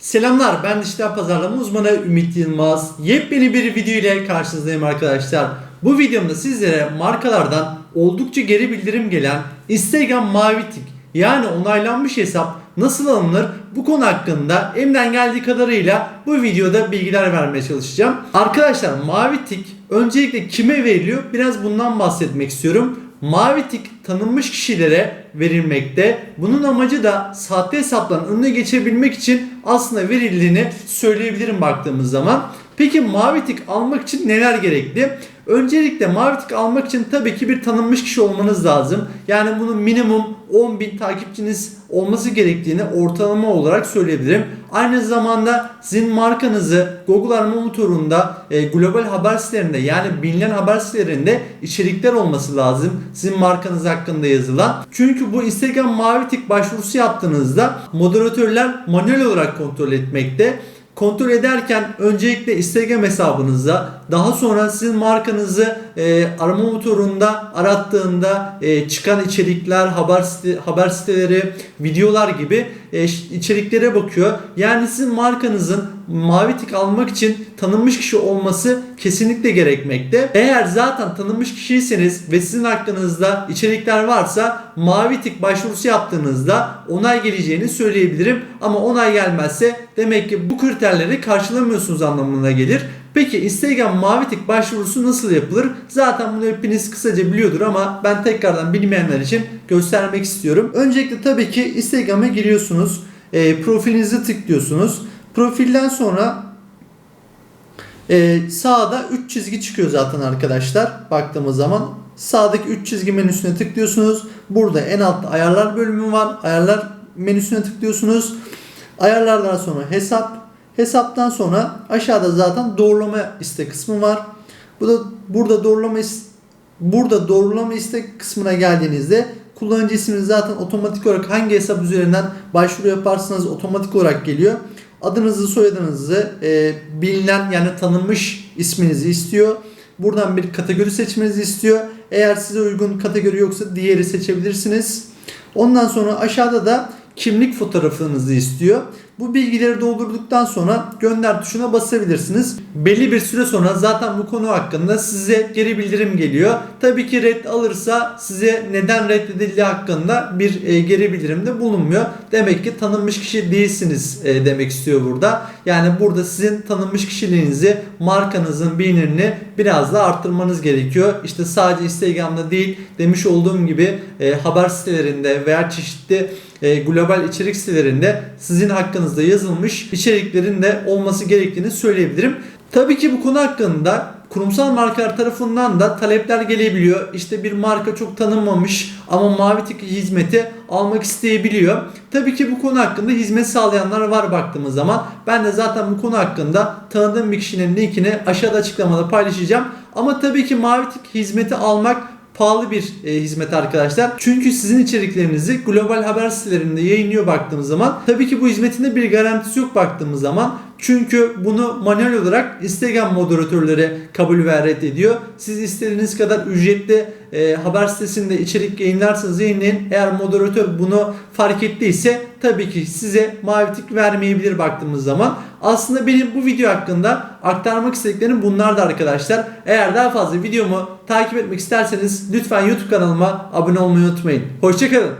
Selamlar ben dijital pazarlama uzmanı Ümit Yılmaz. Yepyeni bir video ile karşınızdayım arkadaşlar. Bu videomda sizlere markalardan oldukça geri bildirim gelen Instagram mavi tik yani onaylanmış hesap nasıl alınır bu konu hakkında elimden geldiği kadarıyla bu videoda bilgiler vermeye çalışacağım. Arkadaşlar mavi tik öncelikle kime veriliyor biraz bundan bahsetmek istiyorum. Mavi tik tanınmış kişilere verilmekte. Bunun amacı da sahte hesapların önüne geçebilmek için aslında verildiğini söyleyebilirim baktığımız zaman. Peki mavi tik almak için neler gerekli? Öncelikle mavi tik almak için tabii ki bir tanınmış kişi olmanız lazım. Yani bunun minimum 10.000 takipçiniz olması gerektiğini ortalama olarak söyleyebilirim. Aynı zamanda sizin markanızı Google arama motorunda e, global haber sitelerinde yani bilinen haber sitelerinde içerikler olması lazım. Sizin markanız hakkında yazılan. Çünkü bu Instagram mavi tik başvurusu yaptığınızda moderatörler manuel olarak kontrol etmekte. Kontrol ederken öncelikle Instagram hesabınıza daha sonra sizin markanızı e, arama motorunda arattığında e, çıkan içerikler, haber haber siteleri, videolar gibi e, içeriklere bakıyor. Yani sizin markanızın mavi tik almak için tanınmış kişi olması kesinlikle gerekmekte. Eğer zaten tanınmış kişiyseniz ve sizin hakkınızda içerikler varsa mavi tik başvurusu yaptığınızda onay geleceğini söyleyebilirim. Ama onay gelmezse demek ki bu kriterleri karşılamıyorsunuz anlamına gelir. Peki Instagram mavi tik başvurusu nasıl yapılır? Zaten bunu hepiniz kısaca biliyordur ama ben tekrardan bilmeyenler için göstermek istiyorum. Öncelikle tabii ki Instagram'a giriyorsunuz. E, profilinizi tıklıyorsunuz. Profilden sonra e, sağda 3 çizgi çıkıyor zaten arkadaşlar. Baktığımız zaman sağdaki 3 çizgi menüsüne tıklıyorsunuz. Burada en altta ayarlar bölümü var. Ayarlar menüsüne tıklıyorsunuz. Ayarlardan sonra hesap. Hesaptan sonra aşağıda zaten doğrulama iste kısmı var. Bu da burada doğrulama burada doğrulama iste kısmına geldiğinizde kullanıcı isminiz zaten otomatik olarak hangi hesap üzerinden başvuru yaparsanız otomatik olarak geliyor. Adınızı, soyadınızı, e, bilinen yani tanınmış isminizi istiyor. Buradan bir kategori seçmenizi istiyor. Eğer size uygun kategori yoksa diğeri seçebilirsiniz. Ondan sonra aşağıda da kimlik fotoğrafınızı istiyor. Bu bilgileri doldurduktan sonra gönder tuşuna basabilirsiniz. Belli bir süre sonra zaten bu konu hakkında size geri bildirim geliyor. Tabii ki red alırsa size neden reddedildiği hakkında bir e, geri bildirimde bulunmuyor. Demek ki tanınmış kişi değilsiniz e, demek istiyor burada. Yani burada sizin tanınmış kişiliğinizi, markanızın bilinirini biraz da arttırmanız gerekiyor. İşte sadece Instagram'da değil demiş olduğum gibi e, haber sitelerinde veya çeşitli e, global içerik sitelerinde sizin hakkınızda yazılmış içeriklerin de olması gerektiğini söyleyebilirim. Tabii ki bu konu hakkında kurumsal markalar tarafından da talepler gelebiliyor. İşte bir marka çok tanınmamış ama mavi tik hizmeti almak isteyebiliyor. Tabii ki bu konu hakkında hizmet sağlayanlar var baktığımız zaman. Ben de zaten bu konu hakkında tanıdığım bir kişinin linkini aşağıda açıklamada paylaşacağım. Ama tabii ki mavi tik hizmeti almak pahalı bir e, hizmet arkadaşlar. Çünkü sizin içeriklerinizi global haber sitelerinde yayınlıyor baktığımız zaman. Tabii ki bu hizmetin de bir garantisi yok baktığımız zaman. Çünkü bunu manuel olarak Instagram moderatörleri kabul ve reddediyor. Siz istediğiniz kadar ücretli e, haber sitesinde içerik yayınlarsanız yayınlayın. Eğer moderatör bunu fark ettiyse tabii ki size mavi tik vermeyebilir baktığımız zaman. Aslında benim bu video hakkında aktarmak istediklerim bunlardı arkadaşlar. Eğer daha fazla videomu takip etmek isterseniz lütfen YouTube kanalıma abone olmayı unutmayın. Hoşçakalın.